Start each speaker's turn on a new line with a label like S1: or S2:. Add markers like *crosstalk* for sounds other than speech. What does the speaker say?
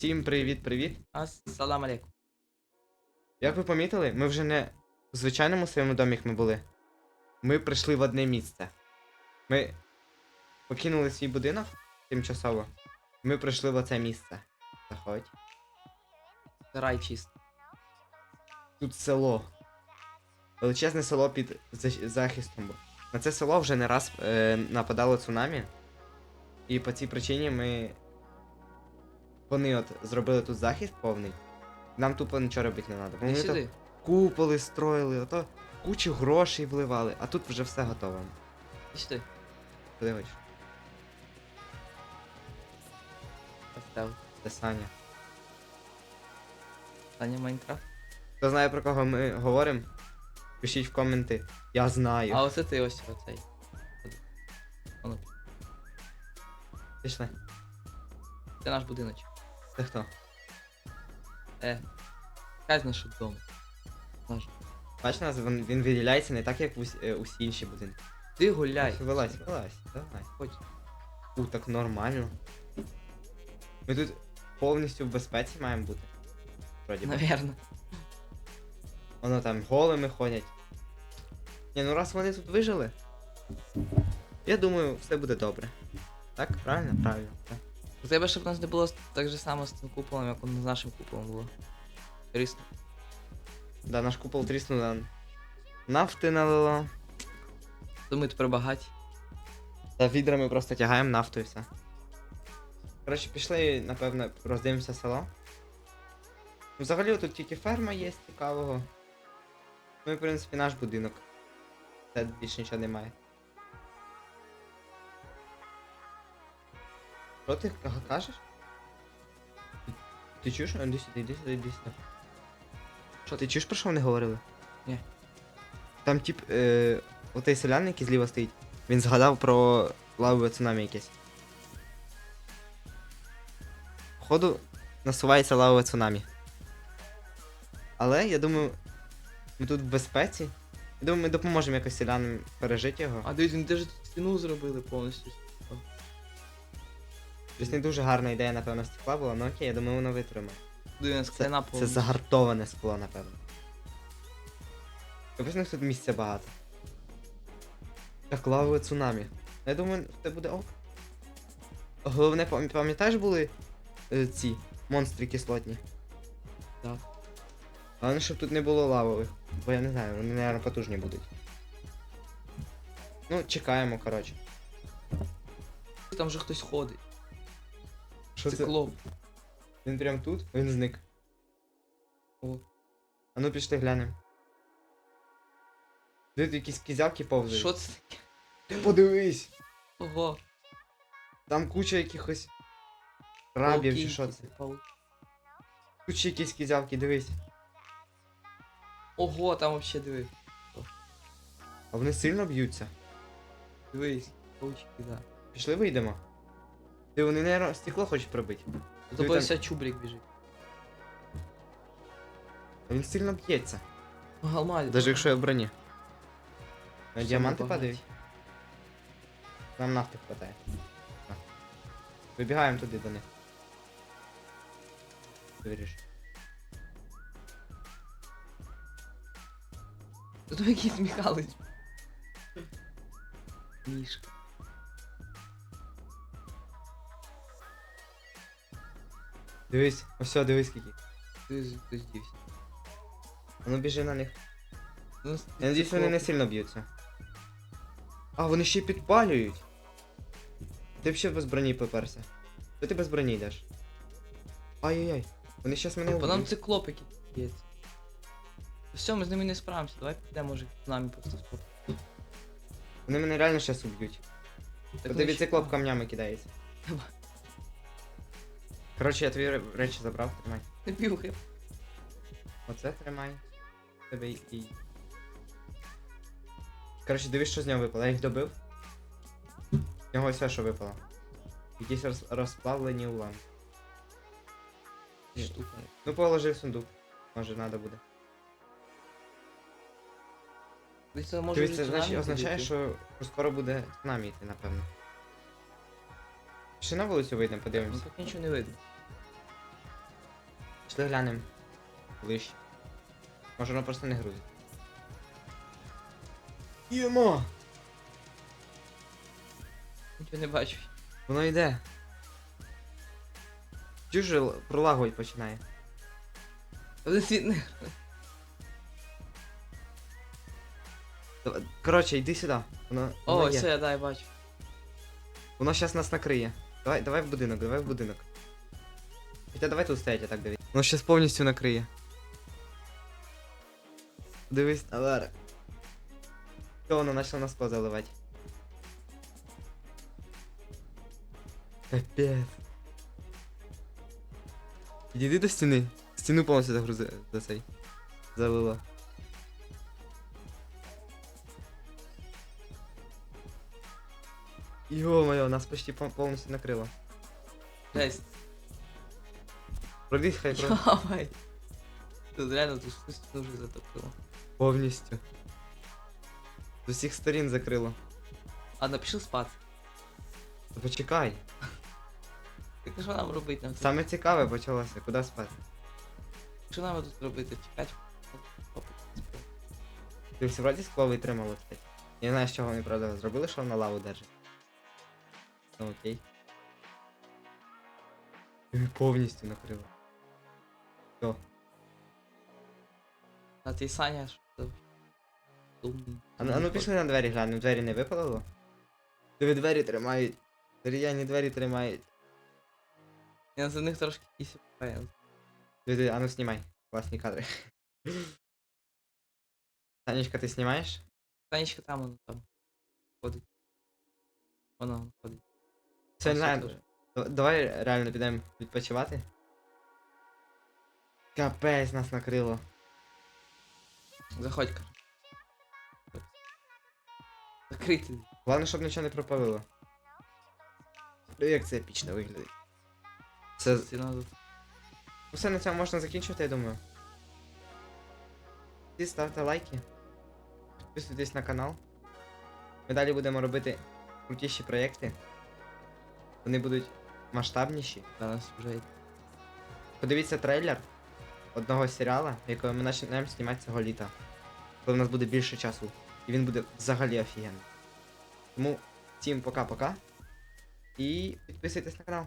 S1: Всім привіт-привіт.
S2: Ассалам алейкум.
S1: Як ви помітили, ми вже не в звичайному своєму домі, як ми були. Ми прийшли в одне місце. Ми покинули свій будинок тимчасово. Ми прийшли в оце місце. Заходь.
S2: Рай чист.
S1: Тут село. Величезне село під захистом. На це село вже не раз е, нападало цунамі. І по цій причині ми. Вони от зробили тут захист повний. Нам тупо нічого робити не треба.
S2: Іди
S1: Вони тут
S2: сюди.
S1: куполи строїли, ото кучу грошей вливали, а тут вже все готово.
S2: Іди сюди.
S1: Куди хочеш?
S2: Поставив.
S1: Це Саня.
S2: Саня Майнкрафт.
S1: Хто знає про кого ми говоримо? Пишіть в коменти. Я знаю.
S2: А оце ти ось оцей.
S1: Пішли.
S2: Це наш будиночок.
S1: Це хто?
S2: Е. Хай наш дом. Наш.
S1: Бач нас, він, він виділяється не так, як усі, е, усі інші будинки.
S2: Ти гуляй.
S1: Вилазь, вилазь, давай.
S2: Хоч.
S1: У, так нормально. Ми тут повністю в безпеці маємо бути. Вроді би.
S2: Наверно.
S1: Воно там голими ходять. Ні, ну раз вони тут вижили. Я думаю, все буде добре. Так, правильно? Правильно. Так.
S2: Тебе щоб у нас не було так же само з цим куполом, як з нашим куполом було. Рісно.
S1: Да, наш купол тріснув, да. нафти налило.
S2: Ми тепер багаті.
S1: Та відрами просто тягаємо нафту і все. Коротше, пішли, напевно, роздивимося село. Ну, Взагалі тут тільки ферма є цікавого. Ну і в принципі наш будинок. Це більше нічого немає. Що ти ка- кажеш? Ти, чуєш? Іди сюди, іди сюди, іди сюди. Що, ти чуєш про що вони говорили?
S2: Ні.
S1: Там тип, е, отей селян, який зліва стоїть, він згадав про лавове цунамі якесь. Походу, насувається лавове цунамі. Але я думаю, ми тут в безпеці. Я думаю, ми допоможемо якось селянам пережити його.
S2: А дивись, вони теж стіну зробили повністю.
S1: Тобто не дуже гарна ідея, напевно, стекла була, ну окей, я думаю, воно витримає.
S2: Диви, скляна
S1: Це
S2: повністю.
S1: загартоване скло, напевно. Тобто в них тут місця багато. Так, лавове цунамі. Я думаю, це буде ок. Головне, пам- пам'ятаєш були е, ці монстри кислотні?
S2: Так.
S1: Головне, щоб тут не було лавових. Бо я не знаю, вони, мабуть, потужні будуть. Ну, чекаємо, коротше.
S2: Там вже хтось ходить.
S1: Що це?
S2: Циклоп.
S1: Він прям тут, він зник.
S2: О.
S1: А ну пішли глянемо. Тут якісь кізявки повзають?
S2: Що це таке?
S1: Ти подивись!
S2: Ого.
S1: Там куча якихось крабів чи що це. Тут ще якісь кізявки, дивись.
S2: Ого, там вообще диви.
S1: А вони сильно б'ються.
S2: Дивись. Паучки, да.
S1: Пішли вийдемо. Ти вони, наверное, стекло хочуть пробити.
S2: За
S1: там-
S2: вся чубрик біжить.
S1: А він сильно б'ється.
S2: Галмаль.
S1: Навіть якщо я в броні.
S2: Все,
S1: діаманти падають. Нам нафти хватає. На. Вибігаємо туди до них. Виріш.
S2: Тут якийсь Михалич. Мішка.
S1: Дивись, ось все, дивись скільки.
S2: Ти хтось дівся.
S1: Ну біжи на них.
S2: Ну,
S1: Я надіюсь, вони не сильно б'ються. А, вони ще й підпалюють. Ти взагалі без броні поперся. Що ти без броні йдеш? Ай-яй-яй. Вони щас мене
S2: По нам
S1: уб'ють.
S2: циклоп який є. Все, ми з ними не справимося. Давай підемо, може, з нами просто спорт.
S1: Вони мене реально щас уб'ють. Подивіться, циклоп камнями кидається. Коротше, я твої речі забрав, тримай.
S2: Півхи.
S1: Оце тримай. Тебе і. Коротше, дивись, що з нього випало. Я їх добив. З нього все, що випало. Якісь роз... розплавлені уламки.
S2: Штука.
S1: Ну, положи в сундук. Може, треба буде.
S2: Десь це може
S1: Дивіться,
S2: вже
S1: значить, означає, що скоро буде цунамі йти, напевно. Ще на вулицю вийдемо,
S2: йти. Ну так нічого не видно.
S1: Пішли глянемо. Ближче. Може воно просто не грузить. Їмо!
S2: Нічого не бачу.
S1: Воно йде. Чуже пролагувати починає.
S2: Один світ не.
S1: Коротше, йди сюди. Воно,
S2: О,
S1: воно,
S2: все, я дай бачу.
S1: воно зараз нас накриє. Давай, давай в будинок, давай в будинок. Хоча давай тут стоять, я так дивись. Воно зараз повністю накриє. Дивись, Алара. Все, воно почало нас позаливати. Капець. Підійди до стіни. Стіну повністю загрузи за цей. Залило. Ё-моё, нас почти пов- повністю накрило.
S2: Жесть.
S1: Пройдись, хай пройде.
S2: Йомай. Тут реально тут щось дуже затопило.
S1: Повністю. З усіх сторін закрило.
S2: Ладно, пішли спати.
S1: Та Почекай.
S2: Так що нам робити нам тут?
S1: Саме цікаве почалося. Куди спати?
S2: Що нам тут робити? Чекати?
S1: Ти всі вроді скло витримало, кстати. Я не знаю, з чого вони правда зробили, що на лаву держить. Ну окей. Повністю накрило. Все.
S2: А ти Саня, що це? Думний.
S1: А, ну- а ну пішли на двері глянемо, двері не випалило? Диви, двері тримають. Дерев'яні двері тримають.
S2: Я за них трошки якийсь паєн.
S1: Диви, а ну знімай. Класні кадри. *laughs* Танечка, ти знімаєш?
S2: Санечка там, воно там. Ходить. Воно ходить.
S1: Це не знаю. Давай реально підемо відпочивати. Капець нас накрило.
S2: Заходь, каже. Закрити.
S1: Головне, щоб нічого не пропалило. Ну, Як це епічно виглядить. Це
S2: Стіна тут.
S1: все на цьому можна закінчувати, я думаю. Всі ставте лайки. Підписуйтесь на канал. Ми далі будемо робити крутіші проєкти. Вони будуть масштабніші.
S2: Зараз вже.
S1: Подивіться трейлер одного серіала, якого ми почнемо знімати цього літа. Коли в нас буде більше часу. І він буде взагалі офігенний. Тому всім пока-пока. І підписуйтесь на канал.